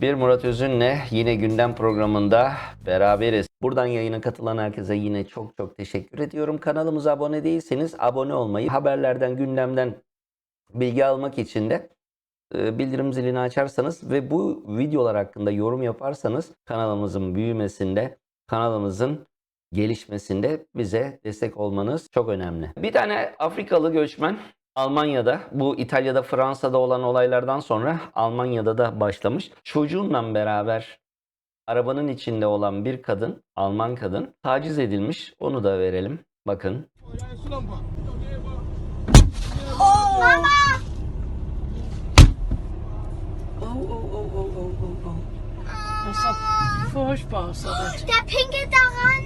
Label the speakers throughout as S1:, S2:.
S1: Bir Murat Üzün'le yine gündem programında beraberiz. Buradan yayına katılan herkese yine çok çok teşekkür ediyorum. Kanalımıza abone değilseniz abone olmayı, haberlerden, gündemden bilgi almak için de e, bildirim zilini açarsanız ve bu videolar hakkında yorum yaparsanız kanalımızın büyümesinde, kanalımızın gelişmesinde bize destek olmanız çok önemli. Bir tane Afrikalı göçmen Almanya'da bu İtalya'da Fransa'da olan olaylardan sonra Almanya'da da başlamış. Çocuğunla beraber arabanın içinde olan bir kadın, Alman kadın taciz edilmiş. Onu da verelim. Bakın.
S2: Oh, oh, oh, oh, oh, oh, oh. Das ist furchtbar, so.
S3: Der pinkelt daran.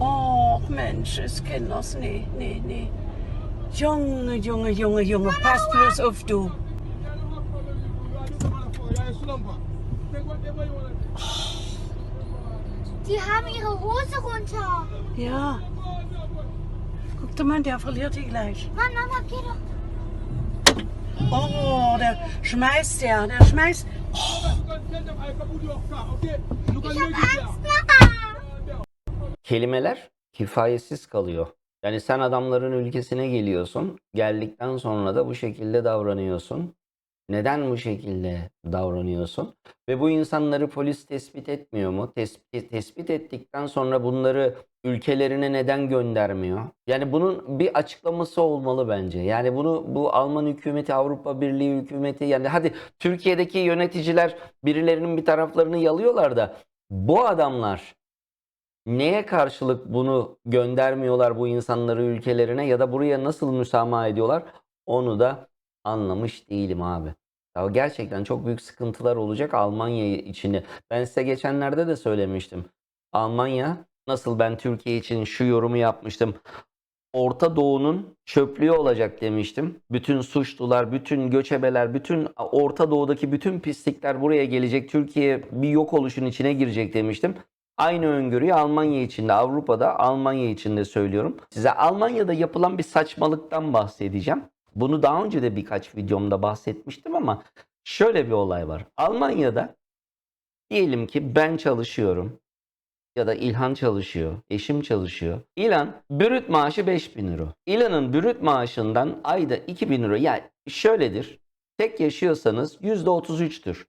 S2: Oh, Mensch, es kennt das. Nee, nee, nee. Junge, Junge, Junge, Junge, pass bloß auf, du.
S3: Die haben ihre Hose runter.
S2: Ja. Guck dir mal, der verliert die gleich.
S3: Mann, Mama, geh doch.
S2: Oh, der schmeißt der, der schmeißt.
S3: Ich hab Angst, Mama.
S1: Kelimeler kifayetsiz kalıyor. Yani sen adamların ülkesine geliyorsun. Geldikten sonra da bu şekilde davranıyorsun. Neden bu şekilde davranıyorsun? Ve bu insanları polis tespit etmiyor mu? Tespit, tespit ettikten sonra bunları ülkelerine neden göndermiyor? Yani bunun bir açıklaması olmalı bence. Yani bunu bu Alman hükümeti, Avrupa Birliği hükümeti yani hadi Türkiye'deki yöneticiler birilerinin bir taraflarını yalıyorlar da bu adamlar neye karşılık bunu göndermiyorlar bu insanları ülkelerine ya da buraya nasıl müsamaha ediyorlar onu da anlamış değilim abi. Ya gerçekten çok büyük sıkıntılar olacak Almanya içinde. Ben size geçenlerde de söylemiştim. Almanya nasıl ben Türkiye için şu yorumu yapmıştım. Orta Doğu'nun çöplüğü olacak demiştim. Bütün suçlular, bütün göçebeler, bütün Orta Doğu'daki bütün pislikler buraya gelecek. Türkiye bir yok oluşun içine girecek demiştim. Aynı öngörüyü Almanya için de Avrupa'da Almanya için de söylüyorum. Size Almanya'da yapılan bir saçmalıktan bahsedeceğim. Bunu daha önce de birkaç videomda bahsetmiştim ama şöyle bir olay var. Almanya'da diyelim ki ben çalışıyorum ya da İlhan çalışıyor, eşim çalışıyor. İlhan brüt maaşı 5000 euro. İlhan'ın brüt maaşından ayda 2000 euro. Yani şöyledir. Tek yaşıyorsanız %33'tür.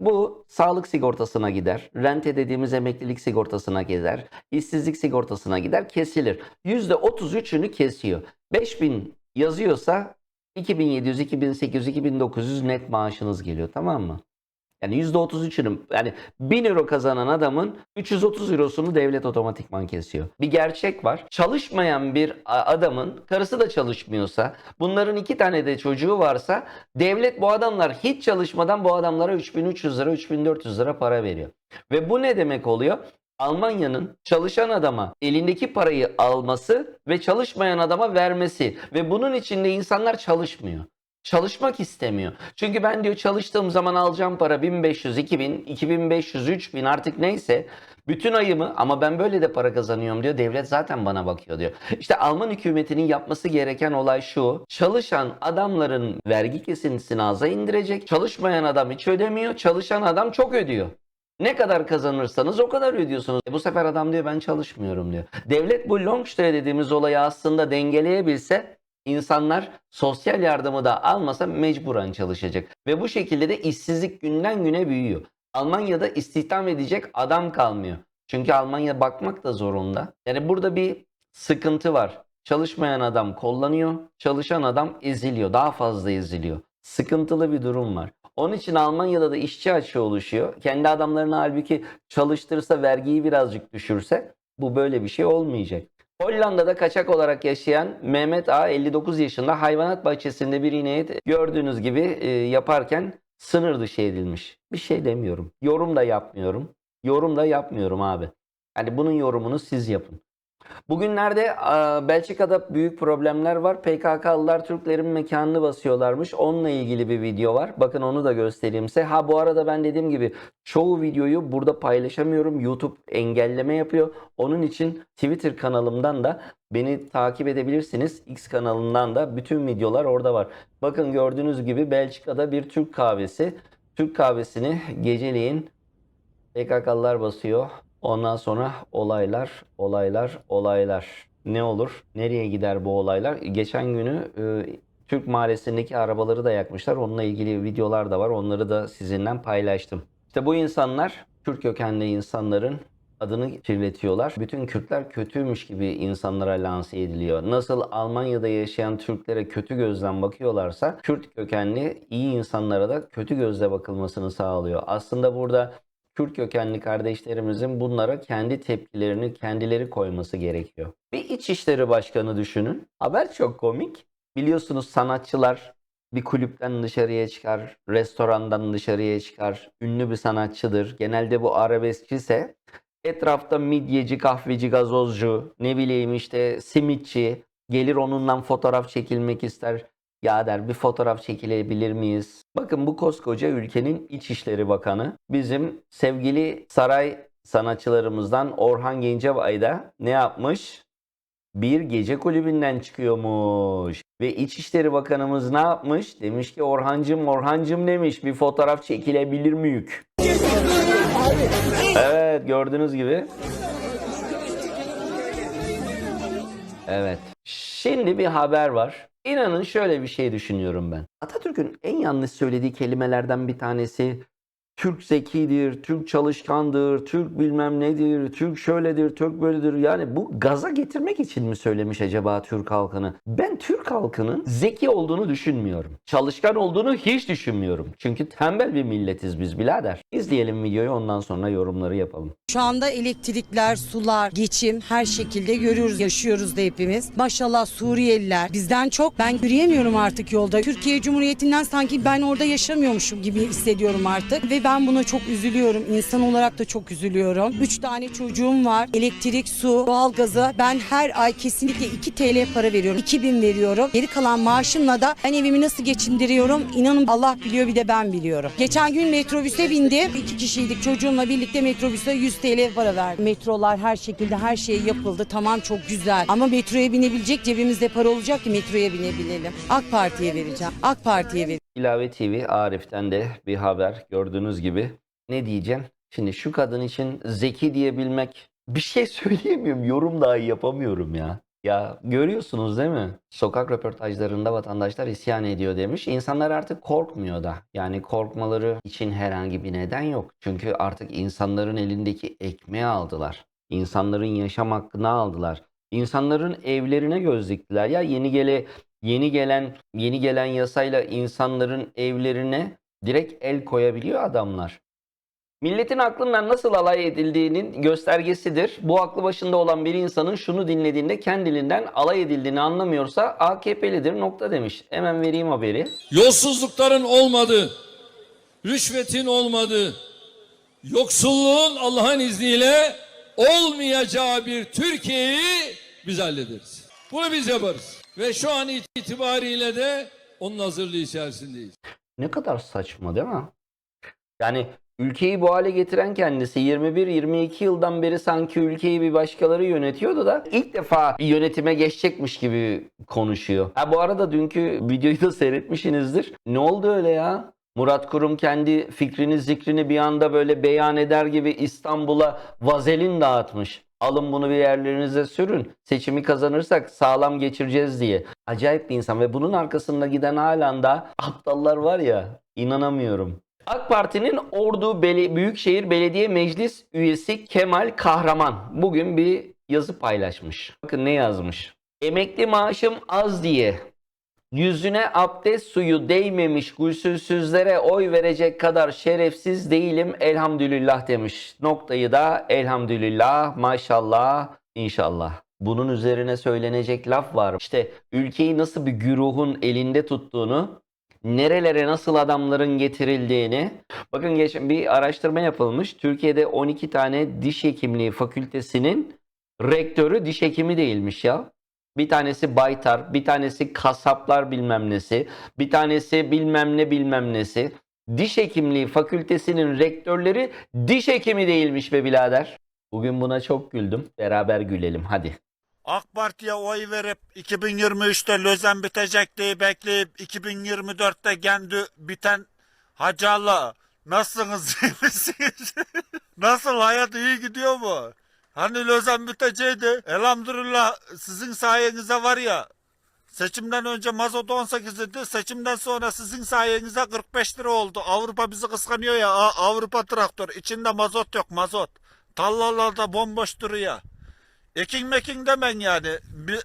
S1: Bu sağlık sigortasına gider. Rente dediğimiz emeklilik sigortasına gider. işsizlik sigortasına gider. Kesilir. %33'ünü kesiyor. 5000 yazıyorsa 2700, 2800, 2900 net maaşınız geliyor tamam mı? Yani %33'ünü yani 1000 euro kazanan adamın 330 eurosunu devlet otomatikman kesiyor. Bir gerçek var. Çalışmayan bir adamın karısı da çalışmıyorsa bunların iki tane de çocuğu varsa devlet bu adamlar hiç çalışmadan bu adamlara 3300 lira 3400 lira para veriyor. Ve bu ne demek oluyor? Almanya'nın çalışan adama elindeki parayı alması ve çalışmayan adama vermesi ve bunun içinde insanlar çalışmıyor. Çalışmak istemiyor. Çünkü ben diyor çalıştığım zaman alacağım para 1500, 2000, 2500, 3000 artık neyse bütün ayımı ama ben böyle de para kazanıyorum diyor. Devlet zaten bana bakıyor diyor. İşte Alman hükümetinin yapması gereken olay şu. Çalışan adamların vergi kesintisini aza indirecek. Çalışmayan adam hiç ödemiyor. Çalışan adam çok ödüyor. Ne kadar kazanırsanız o kadar ödüyorsunuz. E bu sefer adam diyor ben çalışmıyorum diyor. Devlet bu long stay dediğimiz olayı aslında dengeleyebilse insanlar sosyal yardımı da almasa mecburen çalışacak. Ve bu şekilde de işsizlik günden güne büyüyor. Almanya'da istihdam edecek adam kalmıyor. Çünkü Almanya bakmak da zorunda. Yani burada bir sıkıntı var. Çalışmayan adam kollanıyor, çalışan adam eziliyor, daha fazla eziliyor. Sıkıntılı bir durum var. Onun için Almanya'da da işçi açığı oluşuyor. Kendi adamlarını halbuki çalıştırsa, vergiyi birazcık düşürse bu böyle bir şey olmayacak. Hollanda'da kaçak olarak yaşayan Mehmet A 59 yaşında hayvanat bahçesinde bir ineği gördüğünüz gibi e, yaparken sınır dışı edilmiş. Bir şey demiyorum. Yorum da yapmıyorum. Yorum da yapmıyorum abi. Hani bunun yorumunu siz yapın. Bugünlerde Belçika'da büyük problemler var. PKK'lılar Türklerin mekanını basıyorlarmış. Onunla ilgili bir video var. Bakın onu da göstereyim size. Ha bu arada ben dediğim gibi çoğu videoyu burada paylaşamıyorum. YouTube engelleme yapıyor. Onun için Twitter kanalımdan da beni takip edebilirsiniz. X kanalından da bütün videolar orada var. Bakın gördüğünüz gibi Belçika'da bir Türk kahvesi Türk kahvesini geceleyin PKK'lılar basıyor. Ondan sonra olaylar, olaylar, olaylar. Ne olur? Nereye gider bu olaylar? Geçen günü e, Türk mahallesindeki arabaları da yakmışlar. Onunla ilgili videolar da var. Onları da sizinle paylaştım. İşte bu insanlar Türk kökenli insanların adını kirletiyorlar. Bütün Kürtler kötüymüş gibi insanlara lanse ediliyor. Nasıl Almanya'da yaşayan Türklere kötü gözden bakıyorlarsa Kürt kökenli iyi insanlara da kötü gözle bakılmasını sağlıyor. Aslında burada Kürt kökenli kardeşlerimizin bunlara kendi tepkilerini kendileri koyması gerekiyor. Bir İçişleri Başkanı düşünün. Haber çok komik. Biliyorsunuz sanatçılar bir kulüpten dışarıya çıkar, restorandan dışarıya çıkar. Ünlü bir sanatçıdır. Genelde bu arabeskçi ise etrafta midyeci, kahveci, gazozcu, ne bileyim işte simitçi gelir onunla fotoğraf çekilmek ister. Ya der bir fotoğraf çekilebilir miyiz? Bakın bu koskoca ülkenin İçişleri Bakanı bizim sevgili saray sanatçılarımızdan Orhan Gencebay da ne yapmış? Bir gece kulübünden çıkıyormuş. Ve İçişleri Bakanımız ne yapmış? Demiş ki Orhancım Orhancım demiş bir fotoğraf çekilebilir miyük? Evet gördüğünüz gibi. Evet. Şimdi bir haber var. İnanın şöyle bir şey düşünüyorum ben. Atatürk'ün en yanlış söylediği kelimelerden bir tanesi Türk zekidir, Türk çalışkandır, Türk bilmem nedir, Türk şöyledir, Türk böyledir. Yani bu gaza getirmek için mi söylemiş acaba Türk halkını? Ben Türk halkının zeki olduğunu düşünmüyorum. Çalışkan olduğunu hiç düşünmüyorum. Çünkü tembel bir milletiz biz birader. İzleyelim videoyu ondan sonra yorumları yapalım.
S4: Şu anda elektrikler, sular, geçim her şekilde görüyoruz, yaşıyoruz da hepimiz. Maşallah Suriyeliler bizden çok. Ben yürüyemiyorum artık yolda. Türkiye Cumhuriyeti'nden sanki ben orada yaşamıyormuşum gibi hissediyorum artık. Ve ben buna çok üzülüyorum. İnsan olarak da çok üzülüyorum. Üç tane çocuğum var. Elektrik, su, doğalgazı. Ben her ay kesinlikle 2 TL para veriyorum. 2000 veriyorum. Geri kalan maaşımla da ben evimi nasıl geçindiriyorum? İnanın Allah biliyor bir de ben biliyorum. Geçen gün metrobüse bindim. İki kişiydik çocuğumla birlikte metrobüse 100 TL para verdim. Metrolar her şekilde her şey yapıldı. Tamam çok güzel. Ama metroya binebilecek cebimizde para olacak ki metroya binebilelim. AK Parti'ye vereceğim. AK Parti'ye vereceğim.
S1: İlave TV Arif'ten de bir haber gördüğünüz gibi. Ne diyeceğim? Şimdi şu kadın için zeki diyebilmek bir şey söyleyemiyorum. Yorum dahi yapamıyorum ya. Ya görüyorsunuz değil mi? Sokak röportajlarında vatandaşlar isyan ediyor demiş. İnsanlar artık korkmuyor da. Yani korkmaları için herhangi bir neden yok. Çünkü artık insanların elindeki ekmeği aldılar. İnsanların yaşam hakkını aldılar. İnsanların evlerine göz diktiler. Ya yeni gele yeni gelen yeni gelen yasayla insanların evlerine direkt el koyabiliyor adamlar. Milletin aklından nasıl alay edildiğinin göstergesidir. Bu aklı başında olan bir insanın şunu dinlediğinde kendiliğinden alay edildiğini anlamıyorsa AKP'lidir nokta demiş. Hemen vereyim haberi.
S5: yolsuzlukların olmadığı, rüşvetin olmadığı, yoksulluğun Allah'ın izniyle olmayacağı bir Türkiye'yi biz hallederiz. Bunu biz yaparız. Ve şu an itibariyle de onun hazırlığı içerisindeyiz.
S1: Ne kadar saçma değil mi? Yani ülkeyi bu hale getiren kendisi 21-22 yıldan beri sanki ülkeyi bir başkaları yönetiyordu da ilk defa yönetime geçecekmiş gibi konuşuyor. Ha bu arada dünkü videoyu da seyretmişsinizdir. Ne oldu öyle ya? Murat Kurum kendi fikrini zikrini bir anda böyle beyan eder gibi İstanbul'a vazelin dağıtmış. Alın bunu bir yerlerinize sürün. Seçimi kazanırsak sağlam geçireceğiz diye. Acayip bir insan ve bunun arkasında giden halen da aptallar var ya inanamıyorum. AK Parti'nin Ordu Beli Büyükşehir Belediye Meclis üyesi Kemal Kahraman bugün bir yazı paylaşmış. Bakın ne yazmış. Emekli maaşım az diye yüzüne abdest suyu değmemiş gusülsüzlere oy verecek kadar şerefsiz değilim elhamdülillah demiş. Noktayı da elhamdülillah, maşallah, inşallah. Bunun üzerine söylenecek laf var. İşte ülkeyi nasıl bir güruhun elinde tuttuğunu, nerelere nasıl adamların getirildiğini. Bakın geçen bir araştırma yapılmış. Türkiye'de 12 tane diş hekimliği fakültesinin rektörü diş hekimi değilmiş ya. Bir tanesi baytar, bir tanesi kasaplar bilmem nesi, bir tanesi bilmem ne bilmem nesi. Diş hekimliği fakültesinin rektörleri diş hekimi değilmiş be birader. Bugün buna çok güldüm. Beraber gülelim hadi.
S6: AK Parti'ye oy verip 2023'te Lözen bitecek diye bekleyip 2024'te kendi biten Hacılı Nasılsınız? iyi misiniz? Nasıl hayat iyi gidiyor mu? Hani Lozan biteceydi. Elhamdülillah sizin sayenizde var ya. Seçimden önce mazot 18 idi. Seçimden sonra sizin sayenizde 45 lira oldu. Avrupa bizi kıskanıyor ya. Avrupa traktör. İçinde mazot yok mazot. Tarlalarda bomboş duruyor. Ekin mekin demen yani. Bi-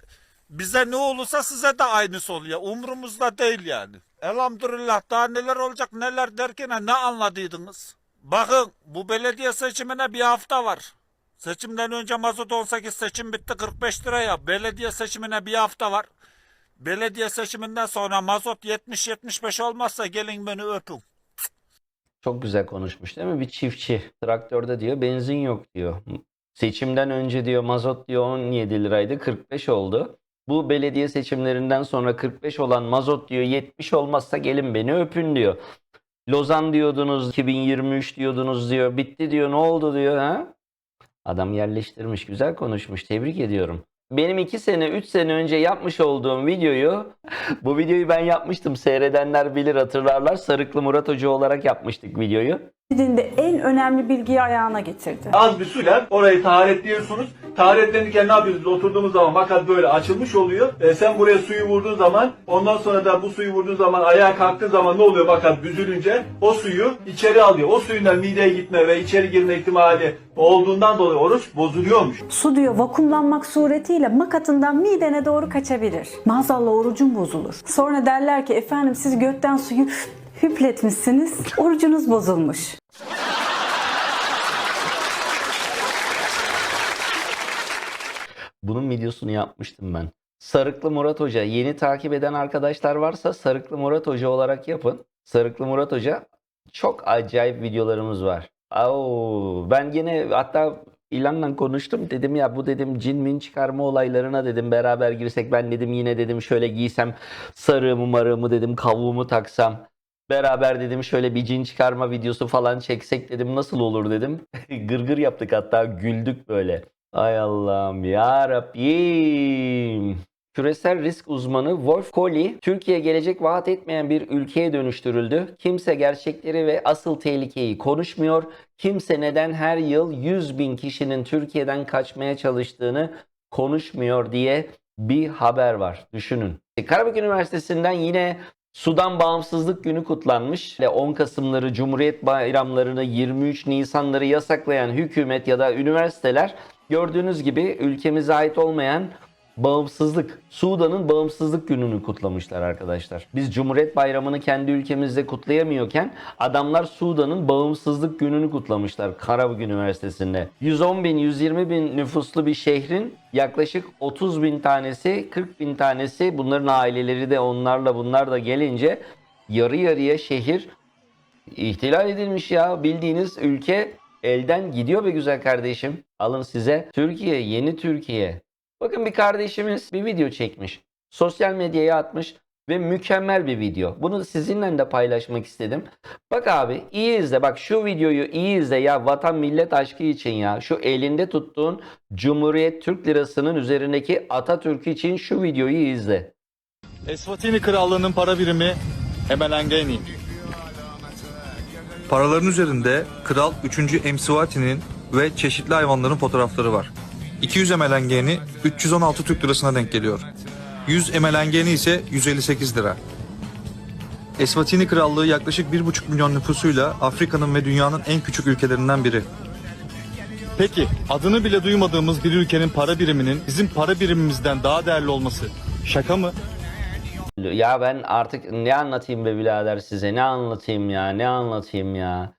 S6: bize ne olursa size de aynısı oluyor. Umurumuzda değil yani. Elhamdülillah daha neler olacak neler derken ne anladıydınız? Bakın bu belediye seçimine bir hafta var. Seçimden önce mazot 18 seçim bitti 45 liraya. Belediye seçimine bir hafta var. Belediye seçiminden sonra mazot 70-75 olmazsa gelin beni öpün.
S1: Çok güzel konuşmuş değil mi? Bir çiftçi traktörde diyor benzin yok diyor. Seçimden önce diyor mazot diyor 17 liraydı 45 oldu. Bu belediye seçimlerinden sonra 45 olan mazot diyor 70 olmazsa gelin beni öpün diyor. Lozan diyordunuz 2023 diyordunuz diyor. Bitti diyor ne oldu diyor ha? Adam yerleştirmiş güzel konuşmuş tebrik ediyorum. Benim 2 sene 3 sene önce yapmış olduğum videoyu bu videoyu ben yapmıştım seyredenler bilir hatırlarlar Sarıklı Murat Hoca olarak yapmıştık videoyu.
S7: Dinde en önemli bilgiyi ayağına getirdi.
S8: Az bir suyla orayı taharetliyorsunuz. Taharetlenirken ne yapıyorsunuz? Oturduğumuz zaman makat böyle açılmış oluyor. E, sen buraya suyu vurduğun zaman ondan sonra da bu suyu vurduğun zaman ayağa kalktığın zaman ne oluyor makat büzülünce o suyu içeri alıyor. O suyun mideye gitme ve içeri girme ihtimali olduğundan dolayı oruç bozuluyormuş.
S7: Su diyor vakumlanmak suretiyle makatından midene doğru kaçabilir. Maazallah orucun bozulur. Sonra derler ki efendim siz gökten suyu hüpletmişsiniz. Orucunuz bozulmuş.
S1: Bunun videosunu yapmıştım ben. Sarıklı Murat Hoca yeni takip eden arkadaşlar varsa Sarıklı Murat Hoca olarak yapın. Sarıklı Murat Hoca çok acayip videolarımız var. Oo, ben yine hatta İlan'la konuştum dedim ya bu dedim cin min çıkarma olaylarına dedim beraber girsek ben dedim yine dedim şöyle giysem sarığımı marığımı dedim kavuğumu taksam beraber dedim şöyle bir cin çıkarma videosu falan çeksek dedim nasıl olur dedim. Gırgır yaptık hatta güldük böyle. Ay Allah'ım ya Rabbim. Küresel risk uzmanı Wolf Coley, Türkiye gelecek vaat etmeyen bir ülkeye dönüştürüldü. Kimse gerçekleri ve asıl tehlikeyi konuşmuyor. Kimse neden her yıl 100 bin kişinin Türkiye'den kaçmaya çalıştığını konuşmuyor diye bir haber var. Düşünün. Karabük Üniversitesi'nden yine Sudan Bağımsızlık Günü kutlanmış. Ve 10 Kasımları, Cumhuriyet bayramlarını, 23 Nisanları yasaklayan hükümet ya da üniversiteler gördüğünüz gibi ülkemize ait olmayan bağımsızlık, Sudan'ın bağımsızlık gününü kutlamışlar arkadaşlar. Biz Cumhuriyet Bayramı'nı kendi ülkemizde kutlayamıyorken adamlar Sudan'ın bağımsızlık gününü kutlamışlar Karabük Üniversitesi'nde. 110 bin, 120 bin nüfuslu bir şehrin yaklaşık 30 bin tanesi, 40 bin tanesi bunların aileleri de onlarla bunlar da gelince yarı yarıya şehir ihtilal edilmiş ya. Bildiğiniz ülke elden gidiyor be güzel kardeşim. Alın size Türkiye, yeni Türkiye. Bakın bir kardeşimiz bir video çekmiş. Sosyal medyaya atmış ve mükemmel bir video. Bunu sizinle de paylaşmak istedim. Bak abi iyi izle. Bak şu videoyu iyi izle ya vatan millet aşkı için ya. Şu elinde tuttuğun Cumhuriyet Türk Lirası'nın üzerindeki Atatürk için şu videoyu izle.
S9: Eswatini Krallığı'nın para birimi Emelengeni.
S10: Paraların üzerinde Kral 3. Emsivati'nin ve çeşitli hayvanların fotoğrafları var. 200 emelengeni 316 Türk lirasına denk geliyor. 100 emelengeni ise 158 lira. Eswatini Krallığı yaklaşık 1,5 milyon nüfusuyla Afrika'nın ve dünyanın en küçük ülkelerinden biri.
S9: Peki adını bile duymadığımız bir ülkenin para biriminin bizim para birimimizden daha değerli olması şaka mı?
S1: Ya ben artık ne anlatayım be birader size? Ne anlatayım ya? Ne anlatayım ya?